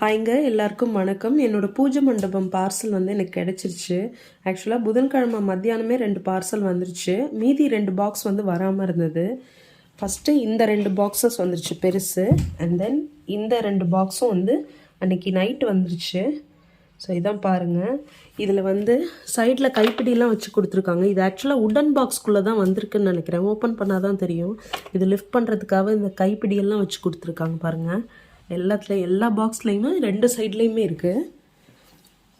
ஹாய்ங்க எல்லாருக்கும் வணக்கம். என்னோடய பூஜை மண்டபம் பார்சல் வந்து எனக்கு கிடைச்சிருச்சு. ஆக்சுவலாக புதன்கிழமை மத்தியானமே ரெண்டு பார்சல் வந்துருச்சு. மீதி ரெண்டு பாக்ஸ் வந்து வராமல் இருந்தது. ஃபஸ்ட்டு இந்த ரெண்டு பாக்ஸஸ் வந்துருச்சு பெருசு. அண்ட் தென் இந்த ரெண்டு பாக்ஸும் வந்து அன்னைக்கு நைட்டு வந்துருச்சு. ஸோ இதான் பாருங்கள் இதில் வந்து சைடில் கைப்பிடிலாம் வச்சு கொடுத்துருக்காங்க. இது ஆக்சுவலாக உடன் பாக்ஸ்குள்ளே தான் வந்திருக்குன்னு நினைக்கிறேன். ஓப்பன் பண்ணால் தான் தெரியும். இது லிஃப்ட் பண்ணுறதுக்காக இந்த கைப்பிடியெல்லாம் வச்சு கொடுத்துருக்காங்க பாருங்கள் எல்லாத்துலேயும் எல்லா பாக்ஸ்லேயுமே ரெண்டு சைட்லேயுமே இருக்குது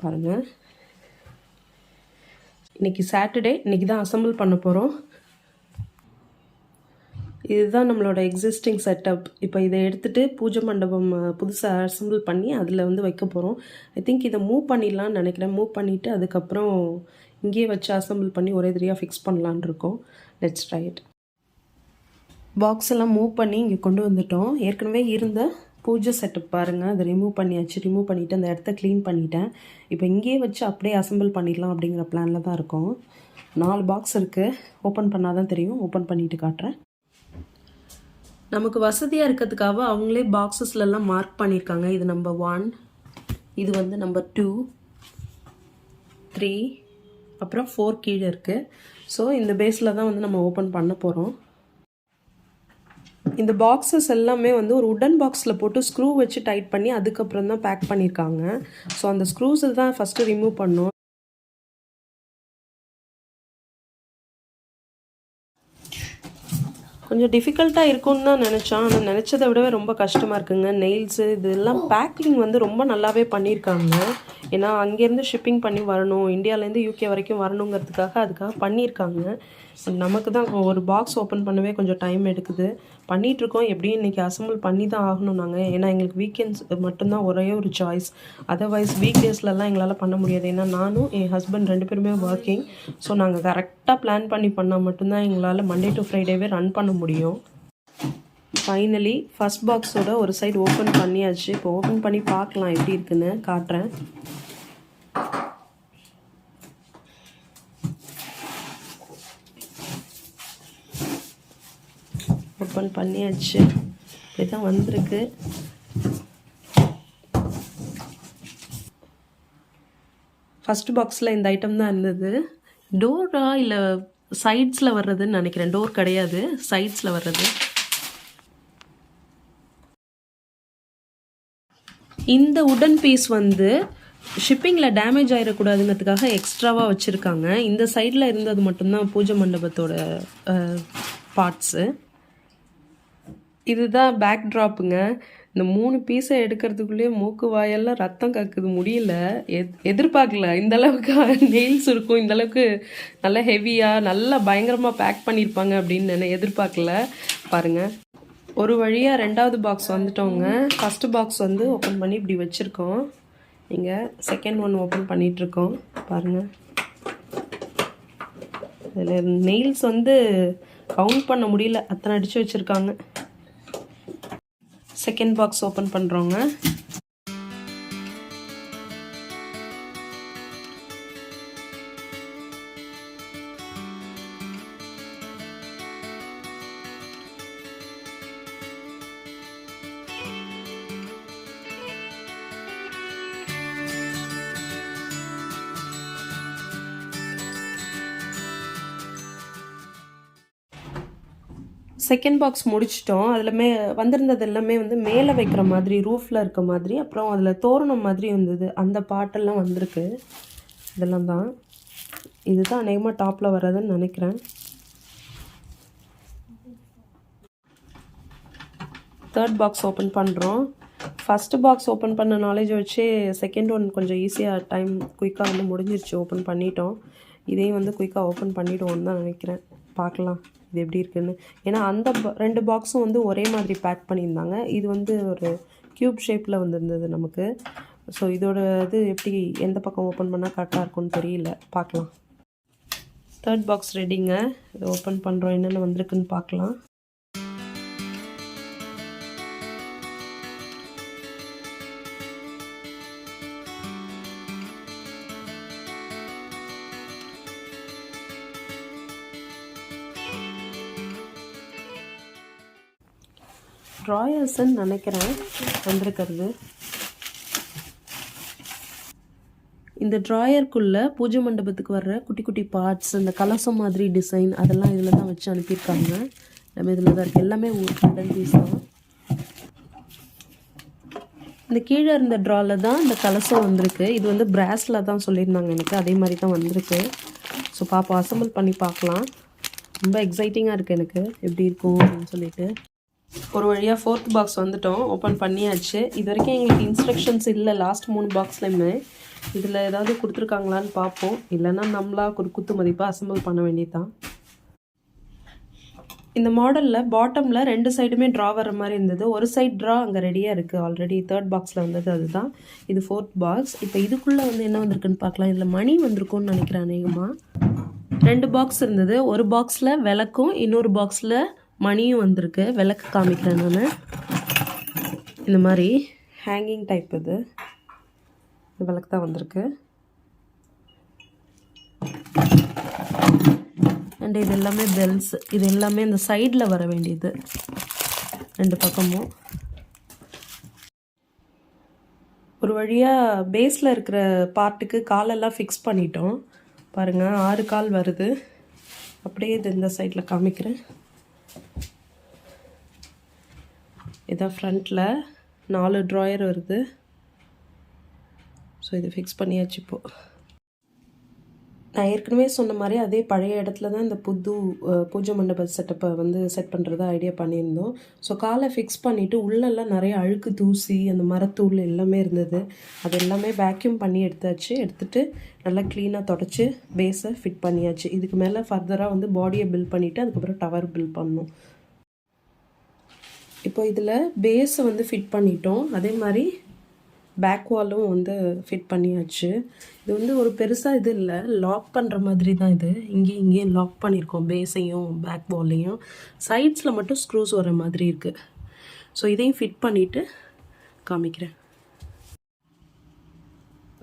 பாருங்கள் இன்றைக்கி சாட்டர்டே இன்றைக்கி தான் அசம்பிள் பண்ண போகிறோம் இதுதான் நம்மளோட எக்ஸிஸ்டிங் செட்டப் இப்போ இதை எடுத்துகிட்டு பூஜை மண்டபம் புதுசாக அசம்பிள் பண்ணி அதில் வந்து வைக்க போகிறோம் ஐ திங்க் இதை மூவ் பண்ணிடலான்னு நினைக்கிறேன். மூவ் பண்ணிவிட்டு அதுக்கப்புறம் இங்கேயே வச்சு அசம்பிள் பண்ணி ஒரே தரியாக ஃபிக்ஸ் பண்ணலான்னு இருக்கோம். லெட்ஸ் ட்ரை இட் பாக்ஸ் எல்லாம் மூவ் பண்ணி இங்கே கொண்டு வந்துட்டோம். ஏற்கனவே இருந்த பூஜை செட்டப் பாருங்கள் அதை ரிமூவ் பண்ணியாச்சு ரிமூவ் பண்ணிவிட்டு அந்த இடத்த க்ளீன் பண்ணிட்டேன். இப்போ இங்கேயே வச்சு அப்படியே அசம்பிள் பண்ணிடலாம் அப்படிங்கிற பிளானில் தான் இருக்கோம். நாலு பாக்ஸ் இருக்குது ஓப்பன் பண்ணால் தான் தெரியும். ஓப்பன் பண்ணிவிட்டு காட்டுறேன். நமக்கு வசதியாக இருக்கிறதுக்காக அவங்களே பாக்ஸஸ்லலாம் மார்க் பண்ணியிருக்காங்க இது நம்பர் ஒன் இது வந்து நம்பர் டூ த்ரீ அப்புறம் ஃபோர் கீழே இருக்குது ஸோ இந்த பேஸில் தான் வந்து நம்ம ஓப்பன் பண்ண போகிறோம் இந்த பாக்ஸஸ் எல்லாமே வந்து ஒரு உடன் பாக்ஸில் போட்டு ஸ்க்ரூ வச்சு டைட் பண்ணி அதுக்கப்புறம் தான் பேக் பண்ணியிருக்காங்க ஸோ அந்த ஸ்க்ரூஸை தான் ஃபஸ்ட்டு ரிமூவ் பண்ணோம். கொஞ்சம் டிஃபிகல்ட்டாக இருக்கும்னு தான் நினச்சோம். ஆனால் நினச்சதை விடவே ரொம்ப கஷ்டமாக இருக்குங்க. நெயில்ஸு இதெல்லாம் பேக்கிங் வந்து ரொம்ப நல்லாவே பண்ணியிருக்காங்க ஏன்னா அங்கேருந்து ஷிப்பிங் பண்ணி வரணும் இந்தியாவிலேருந்து யூகே வரைக்கும் வரணுங்கிறதுக்காக அதுக்காக பண்ணியிருக்காங்க. நமக்கு தான் ஒரு பாக்ஸ் ஓப்பன் பண்ணவே கொஞ்சம் டைம் எடுக்குது. பண்ணிகிட்ருக்கோம் எப்படியும் இன்றைக்கி அசம்பிள் பண்ணி தான் ஆகணும் நாங்கள் ஏன்னா எங்களுக்கு வீக்கெண்ட்ஸ் மட்டும்தான் ஒரே ஒரு சாய்ஸ் அதர்வைஸ் வீக் டேஸ்லலாம் எங்களால் பண்ண முடியாது. ஏன்னா நானும் என் ஹஸ்பண்ட் ரெண்டு பேருமே ஒர்க்கிங் ஸோ நாங்கள் கரெக்டாக பிளான் பண்ணி பண்ணால் மட்டும்தான் எங்களால் மண்டே டு ஃப்ரைடேவே ரன் பண்ண முடியும். ஃபைனலி ஃபஸ்ட் பாக்ஸோட ஒரு சைடு ஓப்பன் பண்ணியாச்சு. இப்போ ஓப்பன் பண்ணி பார்க்கலாம் எப்படி இருக்குன்னு காட்டுறேன். ஓப்பன் பண்ணியாச்சு. இப்படி தான் வந்திருக்கு. ஃபஸ்ட் பாக்ஸில் இந்த ஐட்டம் தான் இருந்தது. டோரா இல்லை சைட்ஸில் வர்றதுன்னு நினைக்கிறேன். டோர் கிடையாது சைட்ஸில் வர்றது. இந்த உடன் பீஸ் வந்து ஷிப்பிங்கில் டேமேஜ் ஆகிடக்கூடாதுங்கிறதுக்காக எக்ஸ்ட்ராவாக வச்சுருக்காங்க. இந்த சைடில் இருந்தது மட்டும்தான் பூஜை மண்டபத்தோட பார்ட்ஸு இதுதான் பேக் ட்ராப்புங்க இந்த மூணு பீஸை எடுக்கிறதுக்குள்ளேயே மூக்கு வாயெல்லாம் ரத்தம் கக்குது. முடியல. எத் எதிர்பார்க்கல. இந்தளவுக்கு நெயில்ஸ் இருக்கும். இந்த அளவுக்கு நல்லா ஹெவியாக நல்லா பயங்கரமாக பேக் பண்ணியிருப்பாங்க அப்படின்னு நினை எதிர்பார்க்கல. பாருங்கள் ஒரு வழியாக ரெண்டாவது பாக்ஸ் வந்துட்டோங்க ஃபஸ்ட்டு பாக்ஸ் வந்து ஓப்பன் பண்ணி இப்படி வச்சுருக்கோம். இங்கே செகண்ட் ஒன் ஓப்பன் பண்ணிகிட்ருக்கோம் பாருங்கள் இதில் நெயில்ஸ் வந்து கவுண்ட் பண்ண முடியல. அத்தனை அடித்து வச்சுருக்காங்க. செகண்ட் பாக்ஸ் ஓப்பன் பண்ணுறோங்க செகண்ட் பாக்ஸ் முடிச்சிட்டோம். அதில் மே வந்திருந்தது எல்லாமே வந்து மேலே வைக்கிற மாதிரி ரூஃபில் இருக்க மாதிரி அப்புறம் அதில் தோரணம் மாதிரி வந்தது அந்த பாட்டெல்லாம் வந்திருக்கு. இதெல்லாம் தான். இதுதான் அநேகமாக டாப்பில் வர்றதுன்னு நினைக்கிறேன். தேர்ட் பாக்ஸ் ஓப்பன் பண்ணுறோம் ஃபஸ்ட்டு பாக்ஸ் ஓப்பன் பண்ண நாலேஜ் வச்சு செகண்ட் ஒன் கொஞ்சம் ஈஸியாக டைம் குயிக்காக வந்து முடிஞ்சிருச்சு. ஓப்பன் பண்ணிட்டோம். இதையும் வந்து குயிக்காக ஓப்பன் பண்ணிவிடுவோன்னு தான் நினைக்கிறேன். பார்க்கலாம். இது எப்படி இருக்குன்னு. ஏன்னா அந்த ரெண்டு பாக்ஸும் வந்து ஒரே மாதிரி பேக் பண்ணியிருந்தாங்க. இது வந்து ஒரு க்யூப் ஷேப்பில் வந்துருந்தது நமக்கு. ஸோ இதோட இது எப்படி எந்த பக்கம் ஓப்பன் பண்ணால் கரெக்டாக இருக்கும்னு தெரியல. பார்க்கலாம். தேர்ட் பாக்ஸ் ரெடிங்க இதை ஓப்பன் பண்ணுறோம் என்னென்ன வந்திருக்குன்னு பார்க்கலாம். ட்ராயர்ஸ்ன்னு நினைக்கிறேன். வந்திருக்கிறது. இந்த ட்ராயருக்குள்ளே பூஜை மண்டபத்துக்கு வர்ற குட்டி குட்டி பார்ட்ஸ் இந்த கலசம் மாதிரி டிசைன் அதெல்லாம் இதில் தான் வச்சு அனுப்பியிருக்காங்க. நம்ம இதில் தான் இருக்குது எல்லாமே உடன் பீஸ் தான். இந்த கீழே இருந்த ட்ராவில் தான் இந்த கலசம் வந்திருக்கு. இது வந்து பிராஸில் தான் சொல்லியிருந்தாங்க எனக்கு. அதே மாதிரி தான் வந்திருக்கு. ஸோ பாப்பா அசம்பிள் பண்ணி பார்க்கலாம். ரொம்ப எக்ஸைட்டிங்காக இருக்குது எனக்கு. எப்படி இருக்கும் அப்படின்னு சொல்லிட்டு. ஒரு வழியாக ஃபோர்த் பாக்ஸ் வந்துட்டோம். ஓப்பன் பண்ணியாச்சு. இது வரைக்கும் எங்களுக்கு இன்ஸ்ட்ரக்ஷன்ஸ் இல்லை. லாஸ்ட் மூணு பாக்ஸ்லையுமே இதில் ஏதாவது கொடுத்துருக்காங்களான்னு பார்ப்போம். இல்லைன்னா நம்மளா ஒரு குத்து மதிப்பாக அசம்பிள் பண்ண வேண்டியதுதான். இந்த மாடலில் பாட்டமில் ரெண்டு சைடுமே ட்ரா வர மாதிரி இருந்தது. ஒரு சைட் ட்ரா அங்கே ரெடியாக இருக்குது ஆல்ரெடி தேர்ட் பாக்ஸில் வந்தது அதுதான். இது ஃபோர்த் பாக்ஸ் இப்போ இதுக்குள்ளே வந்து என்ன வந்திருக்குன்னு பார்க்கலாம். இதில் மணி வந்திருக்கும்னு நினைக்கிறேன் அநேகமாக ரெண்டு பாக்ஸ் இருந்தது. ஒரு பாக்ஸில் விளக்கும் இன்னொரு பாக்ஸில் மணியும் வந்திருக்கு. விளக்கு காமிக்கிறேன் நான். இந்த மாதிரி ஹேங்கிங் டைப் இது. விளக்கு தான் வந்திருக்கு. அண்ட் இது எல்லாமே பெல்ஸ் இது எல்லாமே இந்த சைடில் வர வேண்டியது. ரெண்டு பக்கமும். ஒரு வழியாக பேஸில் இருக்கிற பார்ட்டுக்கு காலெல்லாம் ஃபிக்ஸ் பண்ணிட்டோம். பாருங்கள் ஆறு கால் வருது. அப்படியே இது இந்த சைடில் காமிக்கிறேன். இதான் ஃப்ரண்ட்டில் நாலு ட்ராயர் வருது. ஸோ இது ஃபிக்ஸ் பண்ணியாச்சு இப்போது நான் ஏற்கனவே சொன்ன மாதிரி அதே பழைய இடத்துல தான் இந்த புது பூஜை மண்டப செட்டப்பை வந்து செட் பண்ணுறதா ஐடியா பண்ணியிருந்தோம். ஸோ காலை ஃபிக்ஸ் பண்ணிவிட்டு உள்ளெல்லாம் நிறைய அழுக்கு தூசி அந்த மரத்தூள் எல்லாமே இருந்தது. அது எல்லாமே வேக்யூம் பண்ணி எடுத்தாச்சு. எடுத்துட்டு நல்லா க்ளீனாக தொடச்சி பேஸை ஃபிட் பண்ணியாச்சு. இதுக்கு மேலே ஃபர்தராக வந்து பாடியை பில்ட் பண்ணிவிட்டு அதுக்கப்புறம் டவர் பில்ட் பண்ணோம். இப்போ இதில் பேஸை வந்து ஃபிட் பண்ணிட்டோம். அதே மாதிரி பேக் வாலும் வந்து ஃபிட் பண்ணியாச்சு. இது வந்து ஒரு பெருசாக இது இல்லை. லாக் பண்ணுற மாதிரி தான் இது. இங்கேயும் இங்கேயும் லாக் பண்ணியிருக்கோம். பேஸையும் பேக் வால்லையும் சைட்ஸில் மட்டும் ஸ்க்ரூஸ் வர மாதிரி இருக்குது ஸோ இதையும் ஃபிட் பண்ணிவிட்டு காமிக்கிறேன்.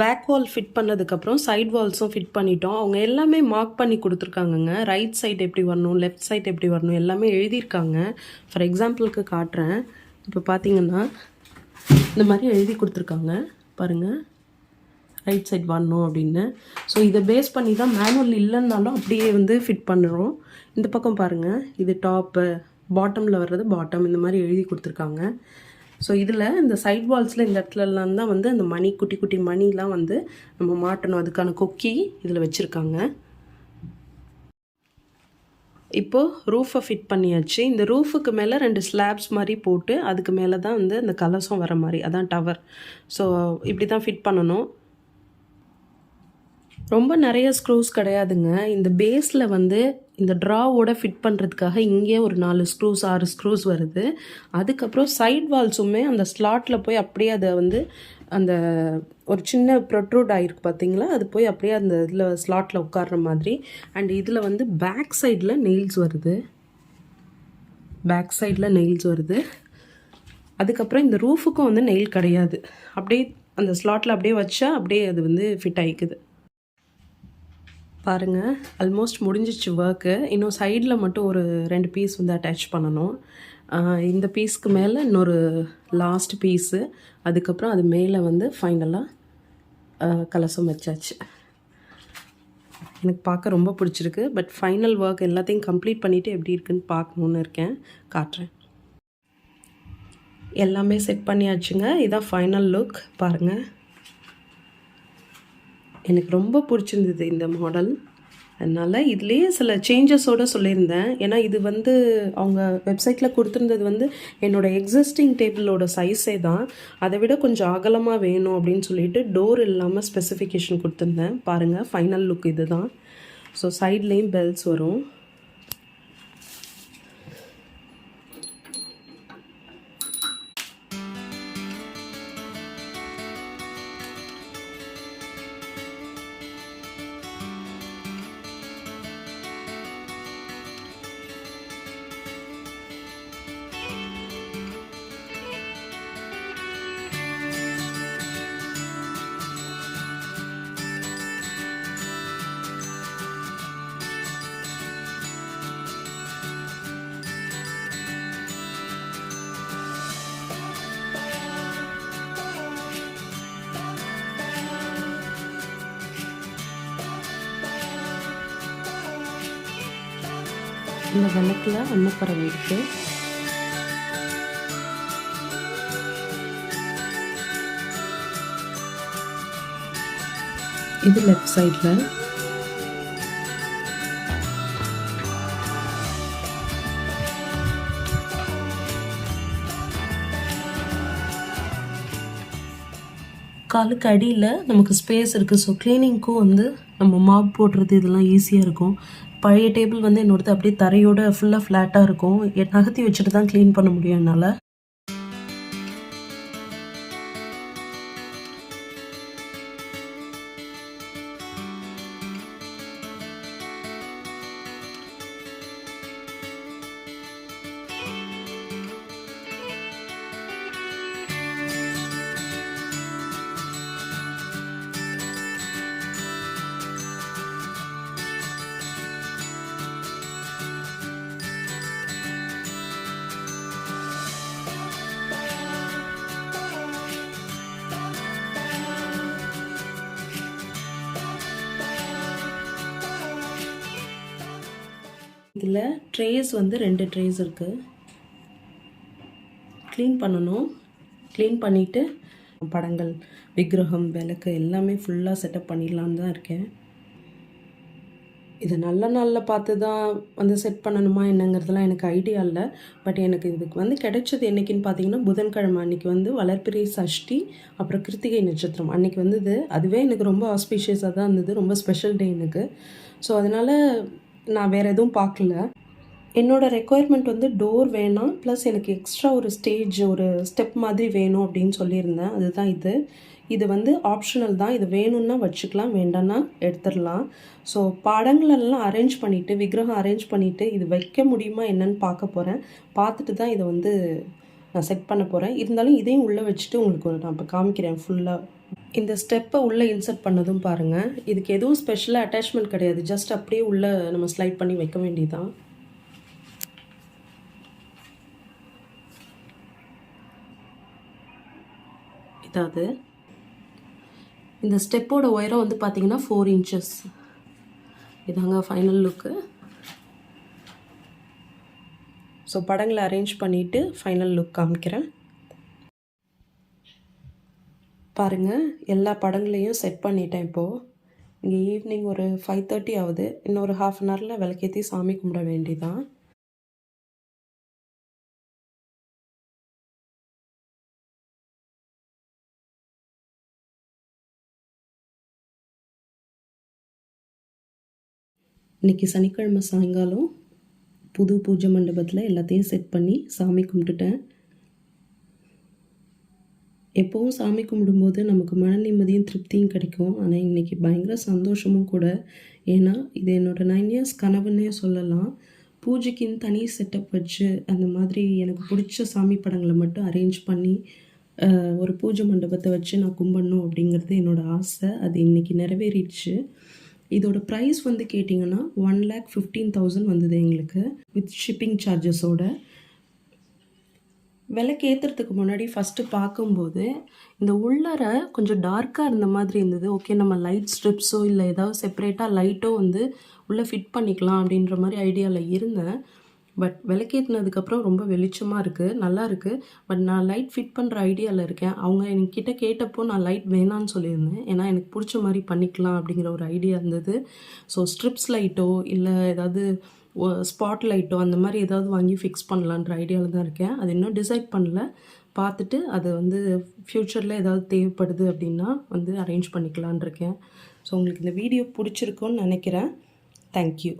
பேக் வால் ஃபிட் பண்ணதுக்கப்புறம் சைட் வால்ஸும் ஃபிட் பண்ணிட்டோம். அவங்க எல்லாமே மார்க் பண்ணி கொடுத்துருக்காங்கங்க. ரைட் சைடு எப்படி வரணும் லெஃப்ட் சைடு எப்படி வரணும் எல்லாமே எழுதியிருக்காங்க. ஃபார் எக்ஸாம்பிளுக்கு காட்டுறேன். இப்போ பார்த்தீங்கன்னா இந்த மாதிரி எழுதி கொடுத்துருக்காங்க. பாருங்கள் ரைட் சைட் வரணும் அப்படின்னு. ஸோ இதை பேஸ் பண்ணி தான் மேனுவல் இல்லைன்னாலும் அப்படியே வந்து ஃபிட் பண்ணுறோம். இந்த பக்கம் பாருங்கள் இது டாப்பு பாட்டமில் வர்றது பாட்டம் இந்த மாதிரி எழுதி கொடுத்துருக்காங்க. ஸோ இதில் இந்த சைட் வால்ஸில் இந்த இடத்துலலாம் தான் வந்து அந்த மணி குட்டி குட்டி மணிலாம் வந்து நம்ம மாட்டணும். அதுக்கான கொக்கி இதில் வச்சுருக்காங்க. இப்போது ரூஃபை ஃபிட் பண்ணியாச்சு. இந்த ரூஃபுக்கு மேலே ரெண்டு ஸ்லாப்ஸ் மாதிரி போட்டு அதுக்கு மேலே தான் வந்து இந்த கலசம் வர மாதிரி அதான் டவர் ஸோ இப்படி தான் ஃபிட் பண்ணணும். ரொம்ப நிறைய ஸ்க்ரூஸ் கிடையாதுங்க. இந்த பேஸில் வந்து இந்த ட்ராவோட ஃபிட் பண்ணுறதுக்காக இங்கே ஒரு நாலு ஸ்க்ரூஸ் ஆறு ஸ்க்ரூஸ் வருது. அதுக்கப்புறம் சைட் வால்ஸுமே அந்த ஸ்லாட்டில் போய் அப்படியே அதை வந்து அந்த ஒரு சின்ன ப்ரொட்ரூட் ஆகிருக்கு பார்த்தீங்களா? அது போய் அப்படியே அந்த இதில் ஸ்லாட்டில் உட்கார்ற மாதிரி. அண்ட் இதில் வந்து பேக் சைடில் நெயில்ஸ் வருது. பேக் சைடில் நெயில்ஸ் வருது. அதுக்கப்புறம் இந்த ரூஃபுக்கும் வந்து நெயில் கிடையாது. அப்படியே அந்த ஸ்லாட்டில் அப்படியே வச்சா அப்படியே அது வந்து ஃபிட் ஆகிக்குது பாருங்கள் ஆல்மோஸ்ட் முடிஞ்சிச்சு ஒர்க்கு இன்னும் சைடில் மட்டும் ஒரு ரெண்டு பீஸ் வந்து அட்டாச் பண்ணணும். இந்த பீஸ்க்கு மேலே இன்னொரு லாஸ்ட் பீஸு அதுக்கப்புறம் அது மேலே வந்து ஃபைனலாக கலசம் வச்சாச்சு. எனக்கு பார்க்க ரொம்ப பிடிச்சிருக்கு. பட் ஃபைனல் ஒர்க் எல்லாத்தையும் கம்ப்ளீட் பண்ணிவிட்டு எப்படி இருக்குன்னு பார்க்கணுன்னு இருக்கேன். காட்டுறேன். எல்லாமே செட் பண்ணியாச்சுங்க. இதான் ஃபைனல் லுக் பாருங்கள் எனக்கு ரொம்ப பிடிச்சிருந்தது இந்த மாடல் அதனால் இதுலேயே சில சேஞ்சஸோடு சொல்லியிருந்தேன். ஏன்னா இது வந்து அவங்க வெப்சைட்டில் கொடுத்துருந்தது வந்து என்னோடய எக்ஸிஸ்டிங் டேபிளோட சைஸே தான். அதை விட கொஞ்சம் அகலமாக வேணும் அப்படின்னு சொல்லிட்டு டோர் இல்லாமல் ஸ்பெசிஃபிகேஷன் கொடுத்துருந்தேன். பாருங்கள் ஃபைனல் லுக் இது தான். ஸோ சைட்லேயும் பெல்ஸ் வரும். இந்த விளக்கில் அன்னப்பறவை இருக்குது இது லெஃப்ட் சைடில் காலுக்கு அடியில் நமக்கு ஸ்பேஸ் இருக்குது ஸோ க்ளீனிங்க்கும் வந்து நம்ம மாப் போடுறது இதெல்லாம் ஈஸியாக இருக்கும். பழைய டேபிள் வந்து என்னோடது அப்படியே தரையோட ஃபுல்லாக ஃப்ளாட்டாக இருக்கும். நகர்த்தி வச்சுட்டு தான் க்ளீன் பண்ண முடியும் என்னால். இதில் ட்ரேஸ் வந்து ரெண்டு ட்ரேஸ் இருக்குது க்ளீன் பண்ணணும். க்ளீன் பண்ணிவிட்டு படங்கள் விக்கிரகம் விளக்கு எல்லாமே ஃபுல்லாக செட்டப் பண்ணிடலான்னு தான் இருக்கேன். இது நல்ல நாளில் பார்த்து தான் வந்து செட் பண்ணணுமா என்னங்கிறதுலாம் எனக்கு ஐடியா இல்லை. பட் எனக்கு இதுக்கு வந்து கிடைச்சது என்னைக்குன்னு பார்த்தீங்கன்னா புதன்கிழமை அன்னைக்கு வந்து வளர்ப்பிறை சஷ்டி அப்புறம் கிருத்திகை நட்சத்திரம். அன்னைக்கு வந்தது அதுவே எனக்கு ரொம்ப ஆஸ்பீஷியஸாக தான் இருந்தது ரொம்ப ஸ்பெஷல் டே எனக்கு. ஸோ அதனால் நான் வேறு எதுவும் பார்க்கல. என்னோடய ரெக்குயர்மெண்ட் வந்து டோர் வேணாம் ப்ளஸ் எனக்கு எக்ஸ்ட்ரா ஒரு ஸ்டேஜ் ஒரு ஸ்டெப் மாதிரி வேணும் அப்படின்னு சொல்லியிருந்தேன். அதுதான் இது. இது வந்து ஆப்ஷனல் தான். இது வேணும்னா வச்சுக்கலாம் வேண்டாம்னா எடுத்துடலாம். ஸோ படங்களெல்லாம் அரேஞ்ச் பண்ணிவிட்டு விக்கிரகம் அரேஞ்ச் பண்ணிவிட்டு இது வைக்க முடியுமா என்னன்னு பார்க்க போகிறேன் பார்த்துட்டு தான் இதை வந்து நான் செட் பண்ண போகிறேன் இருந்தாலும் இதையும் உள்ளே வச்சுட்டு உங்களுக்கு நான் இப்போ காமிக்கிறேன் ஃபுல்லாக இந்த ஸ்டெப்பை உள்ளே இன்சர்ட் பண்ணதும் பாருங்கள் இதுக்கு எதுவும் ஸ்பெஷலாக அட்டாச்மெண்ட் கிடையாது. ஜஸ்ட் அப்படியே உள்ளே நம்ம ஸ்லைட் பண்ணி வைக்க வேண்டியதான் இதாவது இந்த ஸ்டெப்போட உயரம் வந்து பார்த்தீங்கன்னா ஃபோர் இன்ச்சஸ் இதாங்க ஃபைனல் லுக்கு ஸோ படங்களை அரேஞ்ச் பண்ணிவிட்டு ஃபைனல் லுக் காமிக்கிறேன். பாருங்கள் எல்லா படங்களையும் செட் பண்ணிட்டேன் இப்போது இங்கே ஈவினிங் ஒரு ஃபைவ் தேர்ட்டி ஆகுது. இன்னொரு ஹாஃப் அன் ஹவரில் விளக்கேற்றி சாமி கும்பிட வேண்டிதான். இன்றைக்கி சனிக்கிழமை சாயங்காலம் புது பூஜை மண்டபத்தில் எல்லாத்தையும் செட் பண்ணி சாமி கும்பிட்டுட்டேன். எப்போவும் சாமி கும்பிடும்போது நமக்கு மன நிம்மதியும் திருப்தியும் கிடைக்கும். ஆனால் இன்றைக்கி பயங்கர சந்தோஷமும் கூட. ஏன்னா இது என்னோடய நைன் இயர்ஸ் கனவுன்னே சொல்லலாம். பூஜைக்குன்னு தனி செட்டப் வச்சு அந்த மாதிரி எனக்கு பிடிச்ச சாமி படங்களை மட்டும் அரேஞ்ச் பண்ணி ஒரு பூஜை மண்டபத்தை வச்சு நான் கும்பிடணும் அப்படிங்கிறது என்னோடய ஆசை. அது இன்றைக்கி நிறைவேறிடுச்சு. இதோட ப்ரைஸ் வந்து கேட்டிங்கன்னா ஒன் லேக் ஃபிஃப்டீன் தௌசண்ட் வந்தது எங்களுக்கு வித் ஷிப்பிங் சார்ஜஸோட விளக்கு ஏற்றுறதுக்கு முன்னாடி ஃபஸ்ட்டு பார்க்கும்போது இந்த உள்ளர கொஞ்சம் டார்க்காக இருந்த மாதிரி இருந்தது. ஓகே நம்ம லைட் ஸ்ட்ரிப்ஸோ இல்லை ஏதாவது செப்பரேட்டாக லைட்டோ வந்து உள்ளே ஃபிட் பண்ணிக்கலாம் அப்படின்ற மாதிரி ஐடியாவில் இருந்தேன். பட் விளக்கேற்றினதுக்கப்புறம் ரொம்ப வெளிச்சமாக இருக்குது நல்லா இருக்குது பட் நான் லைட் ஃபிட் பண்ணுற ஐடியாவில் இருக்கேன். அவங்க என்கிட்ட கேட்டப்போ நான் லைட் வேணான்னு சொல்லியிருந்தேன். ஏன்னா எனக்கு பிடிச்ச மாதிரி பண்ணிக்கலாம் அப்படிங்கிற ஒரு ஐடியா இருந்தது. ஸோ ஸ்ட்ரிப்ஸ் லைட்டோ இல்லை ஏதாவது ஸ்பாட் லைட்டோ அந்த மாதிரி ஏதாவது வாங்கி ஃபிக்ஸ் பண்ணலான்ற ஐடியாவில் தான் இருக்கேன். அது இன்னும் டிசைட் பண்ணல. பார்த்துட்டு அது வந்து ஃப்யூச்சரில் ஏதாவது தேவைப்படுது அப்படின்னா வந்து அரேஞ்ச் பண்ணிக்கலான் இருக்கேன். ஸோ உங்களுக்கு இந்த வீடியோ பிடிச்சிருக்குன்னு நினைக்கிறேன். தேங்க்யூ